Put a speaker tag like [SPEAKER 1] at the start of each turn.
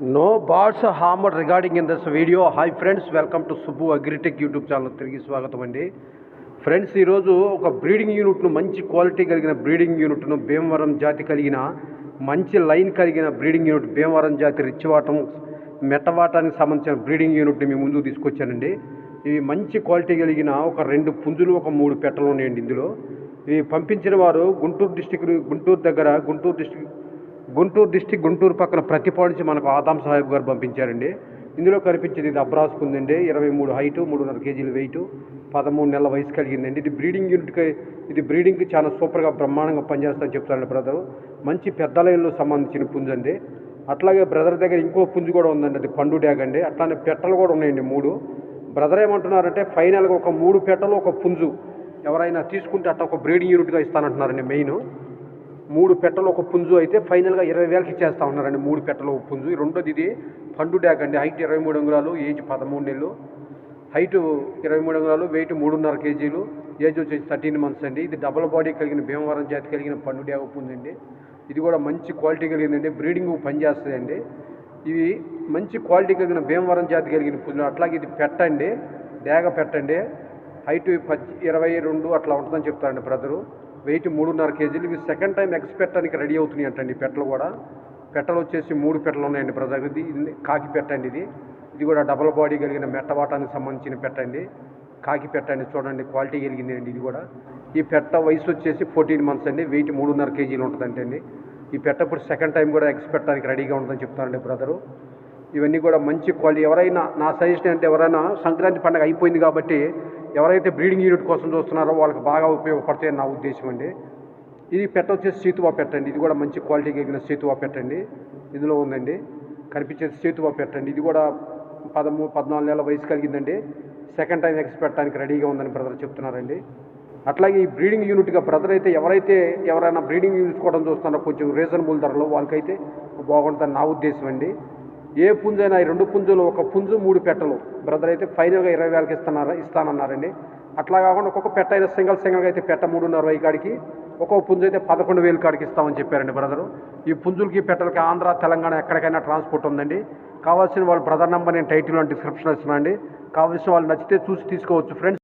[SPEAKER 1] No bods hammer regarding in this video hi friends welcome to Subbu Agritech YouTube channel తిరిగి స్వాగతం అండి. Friends ఈరోజు ఒక breeding యూనిట్ను మంచి క్వాలిటీ కలిగిన బ్రీడింగ్ యూనిట్ను భీమవరం జాతి కలిగిన మంచి లైన్ కలిగిన బ్రీడింగ్ యూనిట్ భీమవరం జాతి రిచ్చివాటం మెట్టవాటానికి సంబంధించిన బ్రీడింగ్ యూనిట్ని మీ ముందుకు తీసుకొచ్చానండి. ఇవి మంచి క్వాలిటీ కలిగిన ఒక రెండు పుంజులు ఒక మూడు పెట్టలు ఉన్నాయండి ఇందులో. ఇవి పంపించిన వారు గుంటూరు డిస్టిక్ గుంటూరు దగ్గర గుంటూరు డిస్టిక్ గుంటూరు డిస్టిక్ గుంటూరు పక్కన ప్రతిపాడు నుంచి మనకు ఆదాం సాహెబ్ గారు పంపించారండి. ఇందులో కనిపించేది ఇది అబ్రాస్ ఉందండి ఇరవై మూడు హైటు మూడున్నర కేజీలు వెయిట్ పదమూడు నెలల వయసు కలిగిందండి. ఇది బ్రీడింగ్ యూనిట్కి ఇది బ్రీడింగ్కి చాలా సూపర్గా బ్రహ్మాండంగా పనిచేస్తారని చెప్తారండి బ్రదరు. మంచి పెద్ద లైన్లో సంబంధించిన పుంజు అండి. అట్లాగే బ్రదర్ దగ్గర ఇంకో పుంజు కూడా ఉందండి అది పండు డ్యాగ్ అండి. అట్లానే పెట్టలు కూడా ఉన్నాయండి మూడు. బ్రదర్ ఏమంటున్నారంటే ఫైనల్గా ఒక మూడు పెట్టలు ఒక పుంజు ఎవరైనా తీసుకుంటే అట్లా ఒక బ్రీడింగ్ యూనిట్గా ఇస్తానంటున్నారండి మెయిన్. మూడు పెట్టలు ఒక పుంజు అయితే ఫైనల్గా ఇరవై వేలకి ఇచ్చేస్తా ఉన్నారండి. మూడు పెట్టలు ఒక పుంజు. రెండోది ఇది పండు డ్యాగ్ అండి. హైట్ ఇరవై మూడు అంగుళాలు ఏజ్ పదమూడు నెలలు. హైట్ ఇరవై మూడు అంగుళాలు వెయిట్ మూడున్నర కేజీలు. ఏజ్ వచ్చేసి థర్టీన్ మంత్స్ అండి. ఇది డబుల్ బాడీ కలిగిన భీమవరం జాతి కలిగిన పండు డ్యాగ్ పుంజు అండి. ఇది కూడా మంచి క్వాలిటీ కలిగిందండి. బ్రీడింగ్ పనిచేస్తుందండి. ఇవి మంచి క్వాలిటీ కలిగిన భీమవరం జాతి కలిగిన పుంజులు. అట్లాగే ఇది పెట్టండి డ్యాగ పెట్టండి హైట్ పద్ ఇరవై రెండు అట్లా ఉంటుందని చెప్తారండి బ్రదరు. వెయిట్ మూడున్నర కేజీలు. ఇవి సెకండ్ టైం ఎగ్స్ పెట్టడానికి రెడీ అవుతున్నాయి అంటండి. పెట్టలు కూడా. పెట్టలు వచ్చేసి మూడు పెట్టలు ఉన్నాయండి బ్రదర్. ఇది ఇది కాకి పెట్టండి ఇది. ఇది కూడా డబల్ బాడీ కలిగిన మెట్టవాటానికి సంబంధించిన పెట్టండి కాకి పెట్టండి చూడండి క్వాలిటీ కలిగింది అండి ఇది కూడా. ఈ పెట్ట వయసు వచ్చేసి ఫోర్టీన్ మంత్స్ అండి. వెయిట్ మూడున్నర కేజీలు ఉంటుందంటే అండి ఈ పెట్ట ఇప్పుడు సెకండ్ టైం కూడా ఎగ్స్ పెట్టడానికి రెడీగా ఉంటుందని చెప్తారండి బ్రదరు. ఇవన్నీ కూడా మంచి క్వాలిటీ. ఎవరైనా నా సజెషన్ అంటే ఎవరైనా సంక్రాంతి పండుగ అయిపోయింది కాబట్టి ఎవరైతే బ్రీడింగ్ యూనిట్ కోసం చూస్తున్నారో వాళ్ళకి బాగా ఉపయోగపడతాయని నా ఉద్దేశం అండి. ఇది పెట్ట వచ్చేసి సేతువా పెట్టండి ఇది కూడా మంచి క్వాలిటీ కలిగిన సేతువా పెట్టండి ఇందులో ఉందండి. కనిపించేది సేతువా పెట్టండి ఇది కూడా పదమూడు పద్నాలుగు నెలల వయసు కలిగిందండి. సెకండ్ టైం ఎక్స్ పెట్టడానికి రెడీగా ఉందని బ్రదర్ చెప్తున్నారండి. అట్లాగే ఈ బ్రీడింగ్ యూనిట్గా బ్రదర్ అయితే ఎవరైతే ఎవరైనా బ్రీడింగ్ యూనిట్ కూడా చూస్తున్నారో కొంచెం రీజనబుల్ ధరలో వాళ్ళకైతే బాగుంటుందని నా ఉద్దేశం అండి. ఏ పుంజైనా ఈ రెండు పుంజులు ఒక పుంజు మూడు పెట్టలు. బ్రదర్ అయితే ఫైనల్గా ఇరవై వేలకి ఇస్తున్నారు ఇస్తానన్నారండి. అట్లా కాకుండా ఒక్కొక్క పెట్ట అయినా సింగల్ సింగల్గా అయితే పెట్ట మూడున్నర వెయ్యి కాడికి ఒక్కొక్క పుంజు అయితే పదకొండు వేలు కాడికి ఇస్తామని చెప్పారండి బ్రదరు ఈ పుంజులకి పెట్టలకి ఆంధ్ర తెలంగాణ ఎక్కడికైనా ట్రాన్స్పోర్ట్ ఉందండి. కావాల్సిన వాళ్ళ బ్రదర్ నెంబర్ నేను టైటిల్ డిస్క్రిప్షన్ ఇస్తున్నాను అండి కావాల్సిన వాళ్ళు నచ్చితే చూసి తీసుకోవచ్చు. ఫ్రెండ్స్